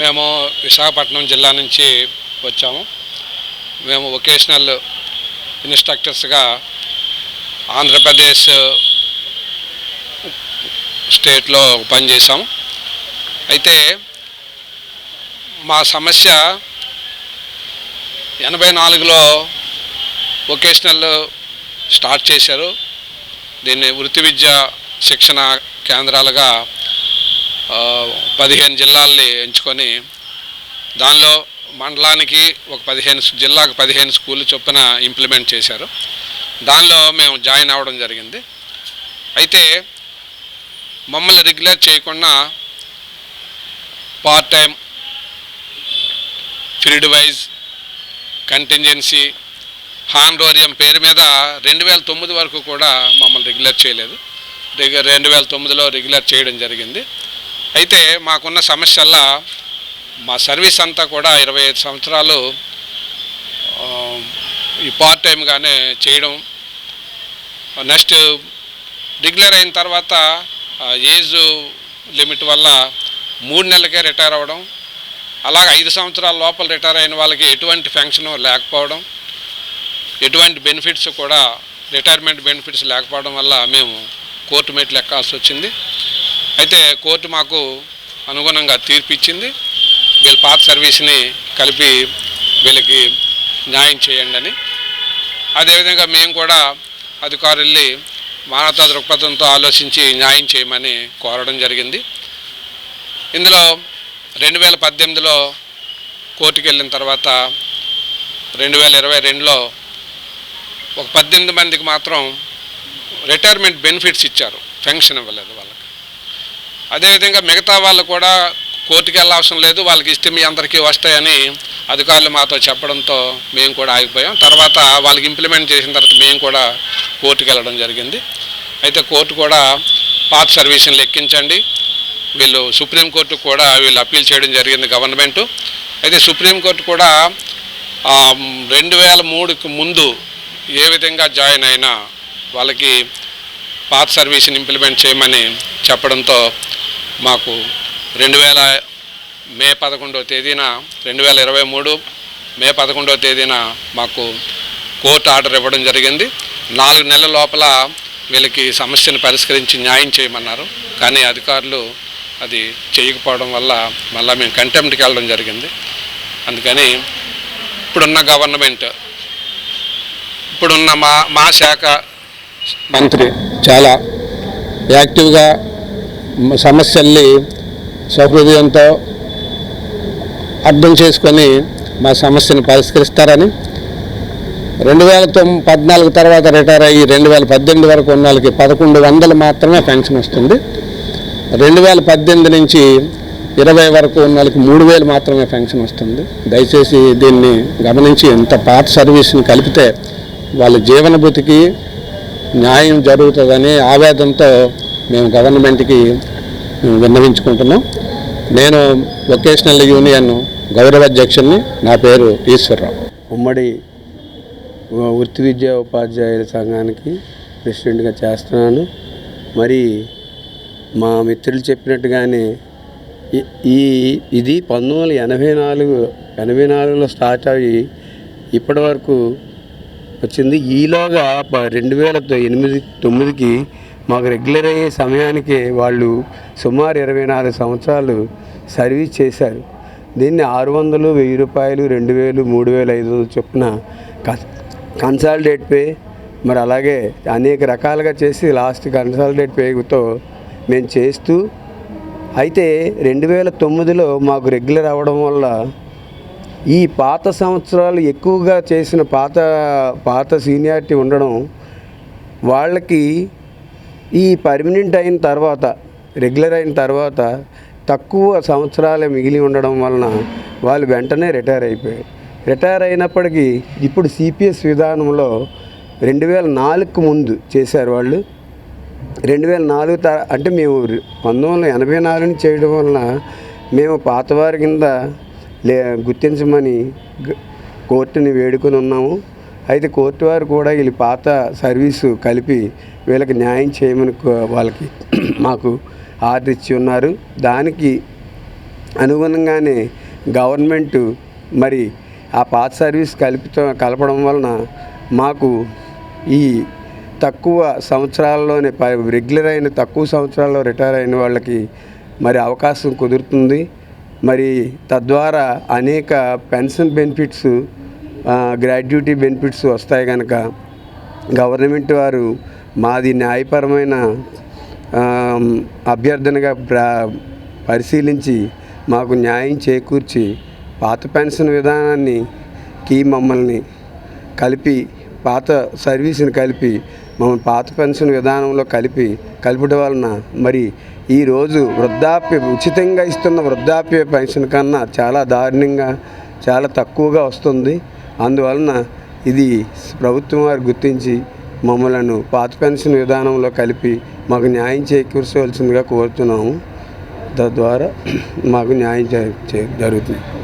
మేము విశాఖపట్నం జిల్లా నుంచి వచ్చాము. మేము వొకేషనల్ ఇన్స్ట్రక్టర్స్గా ఆంధ్రప్రదేశ్ స్టేట్లో పనిచేసాము అయితే మా సమస్య ఎనభై నాలుగులో వొకేషనల్ స్టార్ట్ చేశారు. దీన్ని వృత్తి విద్య శిక్షణ కేంద్రాలుగా పదిహేను జిల్లాల్ని ఎంచుకొని దానిలో మండలానికి ఒక పదిహేను జిల్లాకు పదిహేను స్కూళ్ళు చొప్పున ఇంప్లిమెంట్ చేశారు. దానిలో మేము జాయిన్ అవ్వడం జరిగింది. అయితే మమ్మల్ని రెగ్యులర్ చేయకుండా part time field wise contingency honorarium పేరు మీద రెండు వేల తొమ్మిది వరకు కూడా మమ్మల్ని రెగ్యులర్ చేయలేదు. రెగ్యు రెండు వేల తొమ్మిదిలో రెగ్యులర్ చేయడం జరిగింది. అయితే మాకున్న సమస్యల్లా మా సర్వీస్ అంతా కూడా ఇరవై ఐదు సంవత్సరాలు ఈ పార్ట్ టైంగానే చేయడం. నెక్స్ట్ డిక్లేర్ అయిన తర్వాత ఏజ్ లిమిట్ వల్ల మూడు నెలలకే రిటైర్ అవ్వడం. అలాగే ఐదు సంవత్సరాల లోపల రిటైర్ అయిన వాళ్ళకి ఎటువంటి ఫెన్షను లేకపోవడం. ఎటువంటి బెనిఫిట్స్ కూడా రిటైర్మెంట్ బెనిఫిట్స్ లేకపోవడం వల్ల మేము కోర్టు మెట్లు ఎక్కాల్సి వచ్చింది. అయితే కోర్టు మాకు అనుగుణంగా తీర్పు ఇచ్చింది వీళ్ళ పాత సర్వీస్ని కలిపి వీళ్ళకి న్యాయం చేయండి అని అదేవిధంగా మేము కూడా అధికారుల్ని మానవతా దృక్పథంతో ఆలోచించి న్యాయం చేయమని కోరడం జరిగింది. ఇందులో రెండు వేల పద్దెనిమిదిలో కోర్టుకు వెళ్ళిన తర్వాత రెండు వేల ఇరవై రెండులో ఒక పద్దెనిమిది మందికి మాత్రం రిటైర్మెంట్ బెనిఫిట్స్ ఇచ్చారు. పెన్షన్ ఇవ్వలేదు అదేవిధంగా మిగతా వాళ్ళు కూడా కోర్టుకి వెళ్ళవసరం లేదు వాళ్ళకి ఇస్తే మీ అందరికీ వస్తాయని అధికారులు మాతో చెప్పడంతో మేము కూడా ఆగిపోయాం. తర్వాత వాళ్ళకి ఇంప్లిమెంట్ చేసిన తర్వాత మేము కూడా కోర్టుకి వెళ్ళడం జరిగింది. అయితే కోర్టు కూడా పాత సర్వీసులు లెక్కించండి వీళ్ళు సుప్రీంకోర్టు కూడా వీళ్ళు అప్పీల్ చేయడం జరిగింది గవర్నమెంటు. అయితే సుప్రీంకోర్టు కూడా రెండు వేల మూడుకి ముందు ఏ విధంగా జాయిన్ అయినా వాళ్ళకి పాత సర్వీస్ని ఇంప్లిమెంట్ చేయమని చెప్పడంతో మాకు రెండు వేల మే పదకొండో తేదీన రెండు వేల ఇరవై మూడు మే పదకొండో తేదీన మాకు కోర్టు ఆర్డర్ ఇవ్వడం జరిగింది. నాలుగు నెలల లోపల వీళ్ళకి సమస్యను పరిష్కరించి న్యాయం చేయమన్నారు. కానీ అధికారులు అది చేయకపోవడం వల్ల మళ్ళీ మేము కంటెంప్ట్కి వెళ్ళడం జరిగింది. అందుకని ఇప్పుడున్న గవర్నమెంట్ ఇప్పుడున్న మా మా శాఖ మంత్రి చాలా యాక్టివ్గా సమస్యల్ని సహృదయంతో అర్థం చేసుకొని మా సమస్యను పరిష్కరిస్తారని రెండు వేల తొమ్మిది పద్నాలుగు తర్వాత రిటైర్ అయ్యి రెండు వేల పద్దెనిమిది వరకు ఉన్న వాళ్ళకి పదకొండు వందలు మాత్రమే పెన్షన్ వస్తుంది. రెండు వేల పద్దెనిమిది నుంచి ఇరవై వరకు ఉన్న వాళ్ళకి మూడు వేలు మాత్రమే పెన్షన్ వస్తుంది. దయచేసి దీన్ని గమనించి ఇంత పాత సర్వీస్ని కలిపితే వాళ్ళ జీవన భృతికి న్యాయం జరుగుతుందని ఆవేదంతో మేము గవర్నమెంట్కి విన్నవించుకుంటున్నాం. నేను వొకేషనల్ యూనియన్ గౌరవ అధ్యక్షుడిని నా పేరు ఈశ్వరరావు. ఉమ్మడి వృత్తి విద్యా ఉపాధ్యాయుల సంఘానికి ప్రెసిడెంట్గా చేస్తున్నాను. మరి మా మిత్రులు చెప్పినట్టుగానే ఈ- ఇది పంతొమ్మిది వందల ఎనభై నాలుగు ఎనభై నాలుగులో స్టార్ట్ అయ్యి ఇప్పటి వరకు వచ్చింది. ఈలోగా ప- రెండు వేల ఎనిమిది తొమ్మిదికి మాకు రెగ్యులర్ అయ్యే సమయానికి వాళ్ళు సుమారు ఇరవై నాలుగు సంవత్సరాలు సర్వీస్ చేశారు. దీన్ని ఆరు వందలు వెయ్యి రూపాయలు రెండు వేలు మూడు వేలు ఐదు వందలు చొప్పున కన్సాలిడేట్ పే మరి అలాగే అనేక రకాలుగా చేసి లాస్ట్ కన్సాలిడేట్ పేతో మేము చేస్తూ అయితే రెండు వేల తొమ్మిదిలో మాకు రెగ్యులర్ అవ్వడం వల్ల ఈ పాత సంవత్సరాలు ఎక్కువగా చేసిన పాత పాత సీనియారిటీ ఉండడం వాళ్ళకి ఈ పర్మనెంట్ అయిన తర్వాత రెగ్యులర్ అయిన తర్వాత తక్కువ సంవత్సరాలే మిగిలి ఉండడం వలన వాళ్ళు వెంటనే రిటైర్ అయిపోయారు. రిటైర్ అయినప్పటికీ ఇప్పుడు సిపిఎస్ విధానంలో రెండు వేల నాలుగుకు ముందు చేశారు వాళ్ళు. రెండు వేల నాలుగు త అంటే మేము పంతొమ్మిది వందల ఎనభై నాలుగుని చేయడం వలన మేము పాతవారి కింద లే గుర్తించమని కోర్టుని వేడుకొని ఉన్నాము. అయితే కోర్టు వారు కూడా వీళ్ళు పాత సర్వీసు కలిపి వీళ్ళకి న్యాయం చేయమని వాళ్ళకి మాకు ఆర్డర్ ఇచ్చి ఉన్నారు. దానికి అనుగుణంగానే గవర్నమెంట్ మరి ఆ పాత సర్వీస్ కలుపుతో కలపడం వలన మాకు ఈ తక్కువ సంవత్సరాల్లోనే ప- రెగ్యులర్ అయిన తక్కువ సంవత్సరాల్లో రిటైర్ అయిన వాళ్ళకి మరి అవకాశం కుదురుతుంది. మరి తద్వారా అనేక పెన్షన్ బెనిఫిట్స్ గ్రాడ్యుటీ బెనిఫిట్స్ వస్తాయి కనుక గవర్నమెంట్ వారు మాది న్యాయపరమైన అభ్యర్థనగా పరిశీలించి మాకు న్యాయం చేకూర్చి పాత పెన్షన్ విధానాన్ని కి మమ్మల్ని కలిపి పాత సర్వీస్ని కలిపి మమ్మల్ని పాత పెన్షన్ విధానంలో కలిపి కలపడం వలన మరి ఈరోజు వృద్ధాప్య ఉచితంగా ఇస్తున్న వృద్ధాప్య పెన్షన్ కన్నా చాలా దారుణంగా చాలా తక్కువగా వస్తుంది. అందువలన ఇది ప్రభుత్వం వారు గుర్తించి మమ్మలను పాత పెన్షన్ విధానంలో కలిపి మాకు న్యాయం చేకూర్చవలసిందిగా కోరుతున్నాము. తద్వారా మాకు న్యాయం చే- జరుగుతుంది.